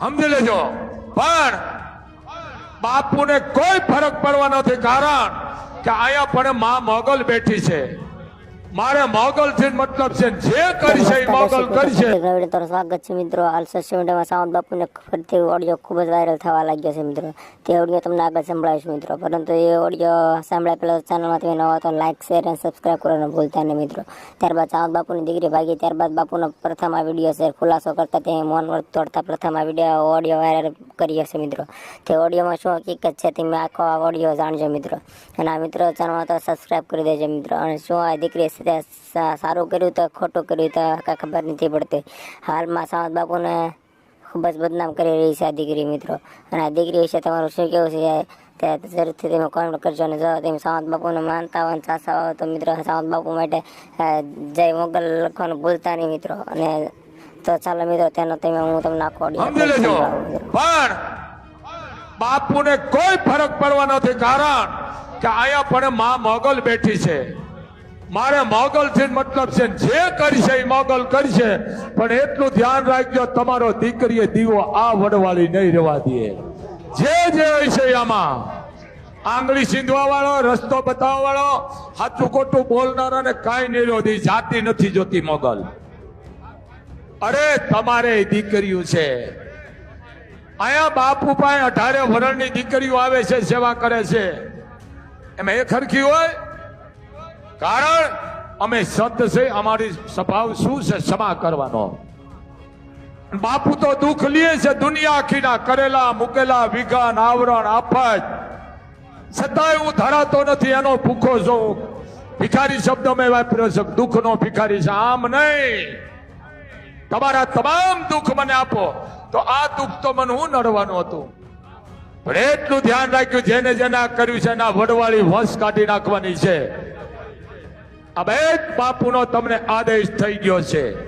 સમજી લેજો. પણ બાપુને કોઈ ફરક પડવા નથી કારણ કે અહીંયા પણ માં મોગલ બેઠી છે. મારે મોગલ થી મતલબ છે જે કરશે એ મોગલ કરશે. નવીન તમારું સ્વાગત છે મિત્રો? હાલ સોશિયલ મીડિયામાં સાવંત બાપુને ફરતી ઓડિયો ખૂબ જ વાયરલ થવા લાગ્યો છે મિત્રો. તે ઓડિયો તમને આગળ સંભળાવીશ મિત્રો. પરંતુ એ ઓડિયો સાંભળ્યા પહેલાં ચેનલમાં તમે નવા તો લાઇક શેર અને સબસ્ક્રાઇબ કરવાનું ભૂલતા નહીં મિત્રો. ત્યારબાદ સાવંત બાપુની દીકરી ભાગી ત્યારબાદ બાપુનો પ્રથમ આ વીડિયો શેર ખુલાસો કરતા તે મૌન વર્ત તોડતા પ્રથમ આ વીડિયો ઓડિયો વાયરલ કર્યો છે મિત્રો. તે ઓડિયોમાં શું હકીકત છે તે મેં આખો આ ઓડિયો જાણજો મિત્રો. અને આ મિત્રો ચેનલમાં તો સબસ્ક્રાઇબ કરી દેજો મિત્રો. અને શું આ દીકરી છે સારું કર્યું તો ખોટું કર્યું તો કાંઈ ખબર નથી પડતી. હાલમાં સાવંત બાપુને ખૂબ જ બદનામ કરી રહી છે આ દીકરી મિત્રો. અને આ દીકરી વિશે તમારું શું કેવું છે? તે જરૂરથી તમે કોમેન્ટ કરજો અને જો તમે સાવંત બાપુને માનતા હોય ચાહતા હોય તો મિત્રો સાવંત બાપુ માટે જય મોગલ લખવાનું ભૂલતા નહીં મિત્રો. અને તો ચાલો મિત્રો તેનો તમે હું તમને આખો. પણ બાપુને કોઈ ફરક પડવા નથી કારણ કે અહીંયા પણ મા મોગલ બેઠી છે. મારે મોગલ થી મતલબ છે, જે કરશે એ મોગલ કરશે, પણ એટલું ધ્યાન રાખજો, તમારો દીકરીએ દીવો આ વડવાળી નહીં રહેવા દે. જે જે હોય છે આમાં, આંગળી સીંધવા વાળો રસ્તો બતાવવા વાળો સાચું ખોટું બોલનારાને કાંઈ નહીં રોધી જાતિ નથી જોતી મોગલ. અરે, તમારે દીકરીઓ છે. અહીંયા બાપુ પાસે અઢારે વરણની દીકરીઓ આવે છે, સેવા કરે છે. એમાં એ ખરખી હોય કારણ અમે સંત છે, અમારી સ્વભાવ શું છે, ક્ષમા કરવાનો. બાપુ તો દુઃખ લે છે, દુનિયા આખીના કરેલા, મૂકેલા, વિઘાન, આવરણ, આફત. છતાંય હું ધરાતો નથી, એનો ભૂખો છું ભિખારી શબ્દ મેં વાપર્યો છે, દુઃખનો ભિખારી છે. આમ નહીં. તમારા તમામ દુઃખ મને આપો. તો આ દુઃખ તો મને હું નડવાનું હતું? પણ એટલું ધ્યાન રાખ્યું, જેને જેના કર્યું છે, એના વડવાળી વંશ કાઢી નાખવાની છે. જ બાપુનો તમને આદેશ થઈ ગયો છે.